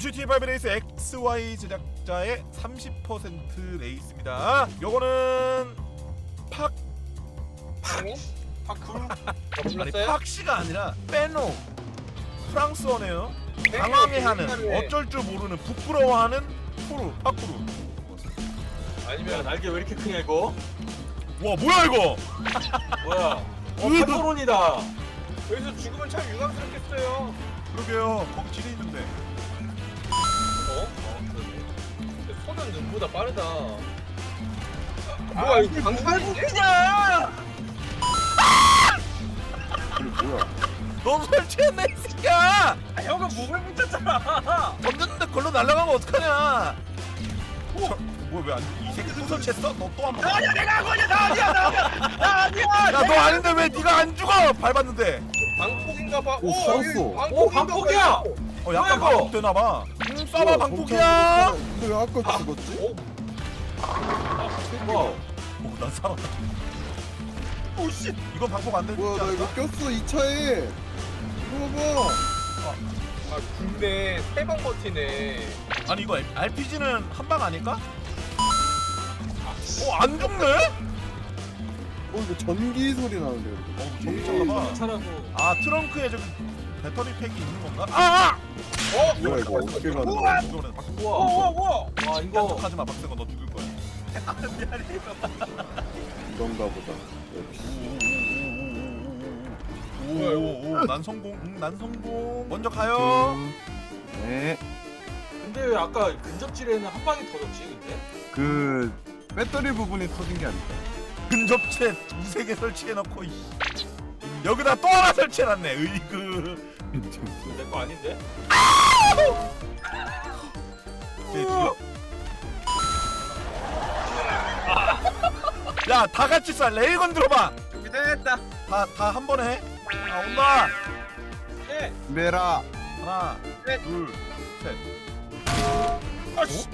GT5 레이스 XY 제작자의 30% 레이스입니다. 요거는 팍 파쿠? 파쿠? 아니? 팍시가 아니라 빼노 프랑스어네요. 네, 당황해하는 어쩔 줄 모르는 부끄러워하는 푸르 파쿠르. 야 아니면 날개 왜 이렇게 크냐 이거? 와 뭐야 이거? 뭐야? 어 으. 파토론이다. 여기서 죽으면 참 유감스럽겠어요. 그러게요. 거기 지뢰 있는데. 어? 어 그러네. 손은 눈보다 빠르다. 뭐야 이거 방송인데? 뭐야? 너 설치했네 이 새끼야. 아, 형은 몸을 붙였잖아. 던졌는데 걸로 날아가면 어떡하냐? 저, 뭐야 왜 안 이 새끼 또 설치했어? 너 또 한 번. 아니야 내가 한 거냐 나 아니야 나 아니야 나 아니야. 야 너 아닌데 왜 네가 안 죽어? 밟았는데. 방폭인가 봐. 오, 오, 살았어. 방폭인가 방폭이야. 봐. 어 약간 이거? 방폭되나 봐. 쏴봐 방폭이야. 근데 왜 아까 죽었지? 오, 뭐? 오난 살았다. 오 씨. 이건 방폭 안 되지 뭐야 나 이거? 꼈어 이 차에. 이거 봐. 아 근데 세방 버티네. 아니 이거 RPG는 한 방 아닐까? 어안 죽네? 어 이거 전기 소리 나는데. 어 전기차가 봐. 차라고. 아 트렁크에 저기 배터리 팩이 있는 건가? 아! 어? 뭐야 이거 어떻게 가는! 거야? 이거는 박 우와. 우와 우와. 와 이거 하지 마 박세건 너 죽을 거야. 이런가 보다. 역시. 오오오 난 성공. 응, 난 성공. 먼저 가요. 네, 근데 왜 아까 근접질에는 한 방이 터졌지 근데? 그 배터리 부분이 터진 게 아닐까. 근접체 두세 개 설치해 놓고 이. 여기다 또 하나 설치해 놨네. 으이그. 내거 아닌데? 제 뒤에. 야, 다 같이 쏴. 레이건 들어봐. 준비됐다. 다, 다 한 번에 해. 아, 온다. 네. 메라. 하나, 셋. 둘, 셋. 아씨.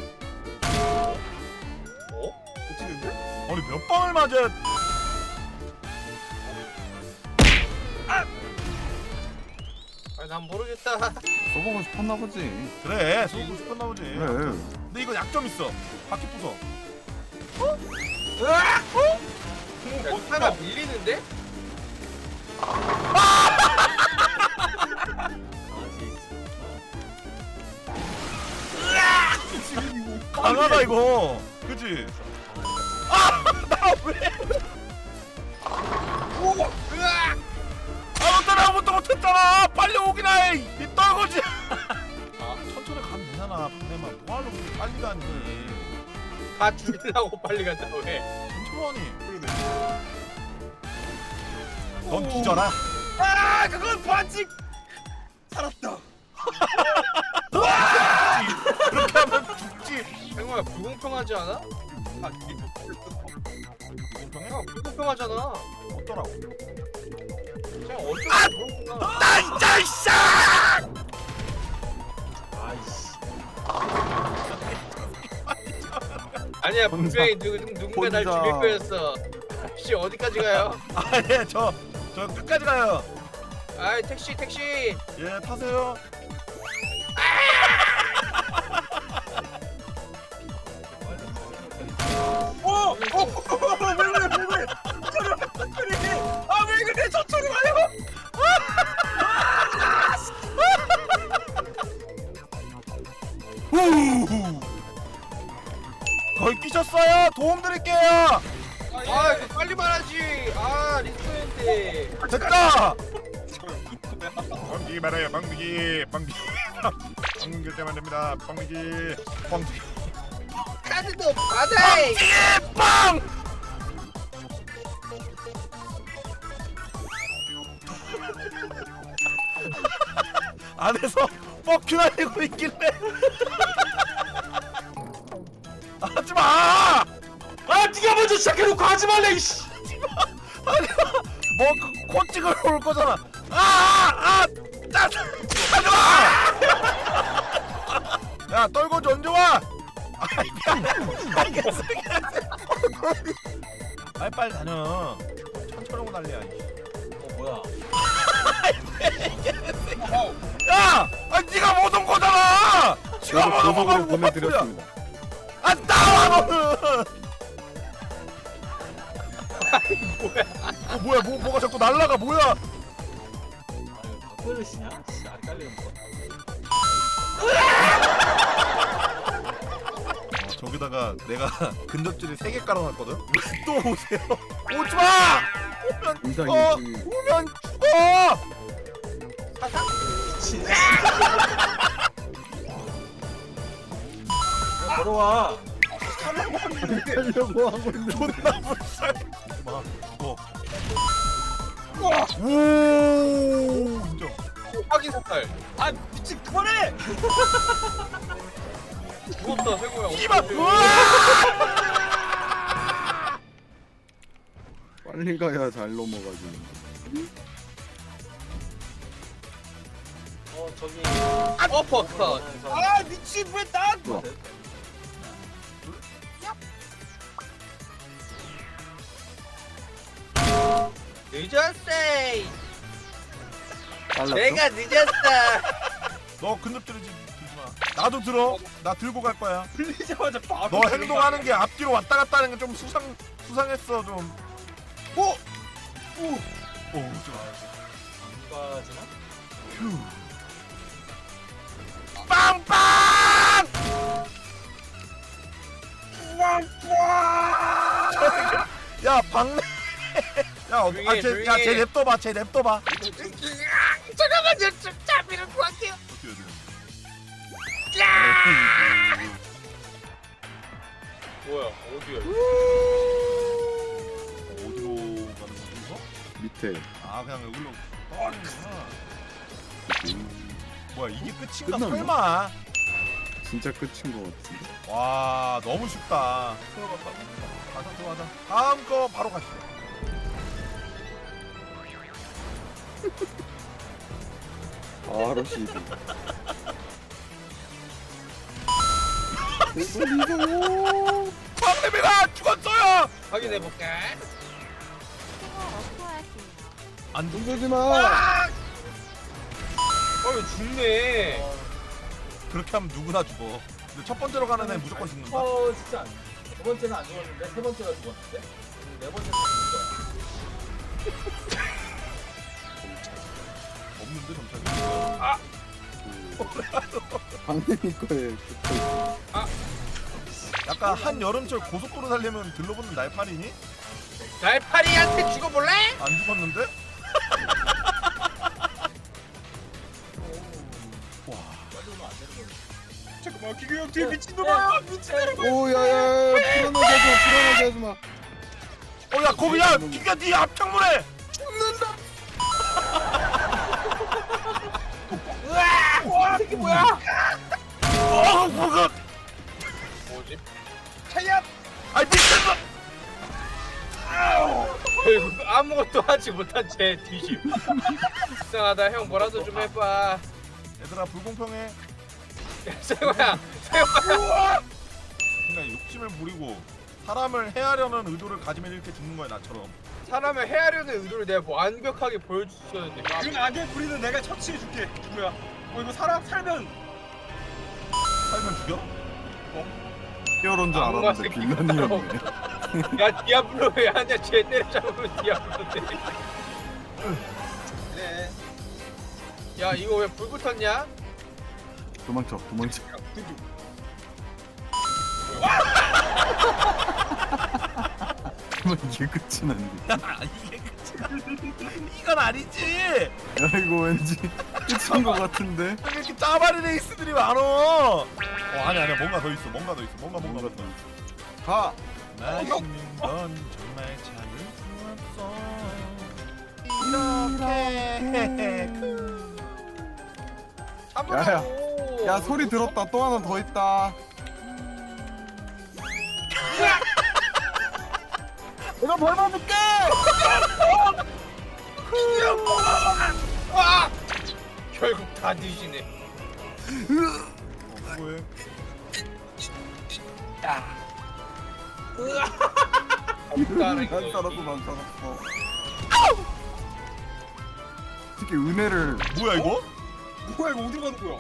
어? 아니 몇 방을 맞아? 아니 난 모르겠다. 써보고 싶었나 보지. 그래, 쏘고 싶었나 보지. 그래. 근데 이거 약점 있어. 바퀴 부숴. 야, 차가 밀리는데? 강하다 이거. 그지? 아, 나 왜? 빨리 가니? 다 죽이려고 빨리 간다 왜? 천천히. 넌 뒤져라. 아 그건 반칙! 살았다. 그렇게 하면 죽지. 정말 불공평하지 않아? 아, 공평해? 야, 불공평하잖아. 어떠라고? 그냥 어쩔 수 모르구나. 나 진짜 아니야 분명히 누, 누- 누군가 날 혼자. 죽일 거였어. 혹시 어디까지 가요? 아, 예, 저, 저 끝까지 가요. 아이 택시 택시. 예, 타세요. 오! 오! 왜왜왜 왜? 아왜 그래 저쪽으로 가요? 후! 끼셨어요. 도움 드릴게요. 아 이거 빨리 말하지. 아 리스트인데. 됐다. 방귀 말아요. 방귀. 방귀. 방귀 결제만 됩니다. 방귀. 방귀. 카드도 받아. 예, 빵! 안에서 뻑큐 날리고 있길래 하지 마! 아 네가 먼저 시작해놓고 하지 말래 이씨. 뭐그 코찍을 올 거잖아. 아! 아! 짜! 하지 마! 야, 떨고지 언제 와? 아이, 미안해. 개새끼야. 빨리 빨리 다녀. 천천히 오고 난리야. 이씨. 어 뭐야? 야! 아, 네가 못 온 거잖아! 지가 저도 먹어 고속으로 보내드렸습니다. 안 나와! 너는 어, 뭐야? 뭐, 뭐가 자꾸 날라가? 뭐야? 아유 박그릇이냐? 진짜 안 깔리는 거. 어, 저기다가 내가 근접질을 3개 깔아놨거든? 또 오세요. 오지마! 오면 죽어. 오면 죽어! 진짜. 야, 걸어와. 하려고 하고 있는. 존나 불쌍해 마 죽어 오 확인 삭발. 아 미친 그만해. 죽었다. 이봐 우와 빨리 가야 잘 넘어가지. 어 저기. 어퍼컷. 아 미친 왜 나? 늦었어. 빨랐어? 내가 늦었어. 너 근접질을 지- 들지 마 나도 들어 나 들고 갈 거야 풀리자마자 바로. 너 행동하는 게 앞뒤로 왔다 갔다 하는 게 좀 수상 수상했어 좀 오! 오! 오, 좋아. 누가지나? 빵 어, 조용히 아, 해, 쟤, 조용히 야, 해. 쟤 냅둬봐, 쟤 냅둬봐. 잠깐만 좀것 같아요. 뭐야 어디야? 어디로 가는 이거? 밑에. 아, 그냥 여기로. 뭐야, 이게 끝인가? 끝났나? 설마? 진짜 끝인 것 같은데. 와, 너무 쉽다. 가자, 들어가자. 다음 거 바로 가시죠. 바로. 대박이죠. 박내미가 죽었어요! 확인해 볼게. 안 죽. 손대지 마. 어 이거 죽네. 그 그렇게 하면 누구나 죽어. 근데 첫 번째로 가는 애 무조건 죽는다. 어 진짜. 안- 두 번째는 안 죽었는데 세 번째가 죽었는데 음, 네 번째는 거야. 없는데 점차가. 방내미 거에 붙어 있어. 약간 한 여름철 고속도로 살려면 들러붙는 날파리니? 날파리한테 죽어볼래? 안 죽었는데? 와. 잠깐만 기계 형 뒤에 미친놈아 미친놈아. 오, 야야, 불안하게 하지 마, 불안하게 하지 마. 어, 야, 거기, 야, 니가 네 앞창문에! 와 새끼 뭐야? 어, 뭐가! 뭐지? 차야. 아이, 미쳤어! 결국 아무것도 하지 못한 제 뒤집. 이상하다 형 뭐라도 좀 해봐. 얘들아, 불공평해. 세고야 세고야. 그냥 욕심을 부리고 사람을 해하려는 의도를 가지면 이렇게 죽는 거야, 나처럼. 사람을 해하려는 의도를 내가 뭐 완벽하게 보여주셨는데. 그 악의 부리는 내가 처치해 줄게. 누구야? 어 이거 살아 살면 살면 죽여? 히어로인 줄 알았는데 빌런이었네. 야 디아블로 왜 하냐? 쟤 때려잡으면 디아블로인데. 네. 야 이거 왜 불 붙었냐? 도망쳐, 도망쳐. 이게 끝이 난데. 야, 이게 끝 이 이건 아니지! 야 이거 왠지 끝인 것 같은데. 왜 이렇게 짜바리 레이스들이 많어! 어, 아니, 아니야, 뭔가 더 있어, 뭔가 더 있어, 뭔가, 뭔가, 뭔가 뭔가. 가. 맛있는 건 정말 참을 수 없어 이렇게 잡으라고. 야 소리 들었다. 또 하나 더 있다. 내가 밟아줄게. 아! 결국 다 뒤지네. 어, 뭐해? 없다는 난 거. 살았어, 난 살았어. 특히 은혜를 뭐야 이거? 뭐야 이거 어디로 가는 거야?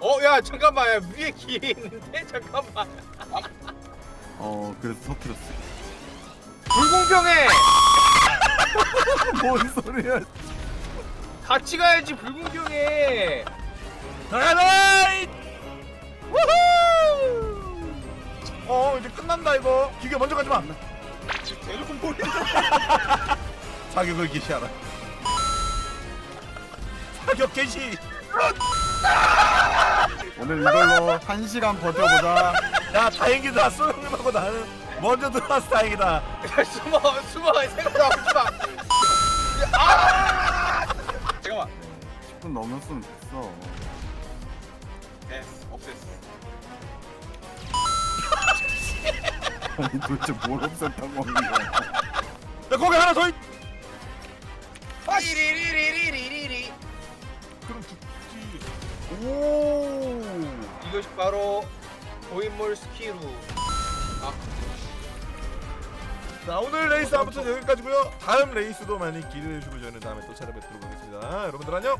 어 야 잠깐만 야 위에 길 있는데 잠깐만 어 그래서 터뜨렸어 불공평해. 뭔 소리야. 같이 가야지 불공평해. 다이나이 우후! 어 이제 끝난다 이거. 기계 먼저 가지 마. 대놓고 뭘 사격을 개시하라. 사격 개시! 오늘 이걸로 한 시간 버텨보자. 야 다행이다 소영님하고 나는 먼저 들어와서 다행이다. 야 숨어 숨어 생각하지 마 아! 잠깐만. 10분 넘었으면 됐어. 됐어 없앴어. 아니 도대체 뭘 없앴다고 하는 거야? 야 거기 하나 더 있... 리리리리리리리. 그럼 죽지 오 이것이 바로 고인물 스키루. 아 자 오늘 레이스 아무튼 여기까지고요. 다음 레이스도 많이 기대해 주시고 저는 다음에 또 찾아뵙도록 하겠습니다. 여러분들 안녕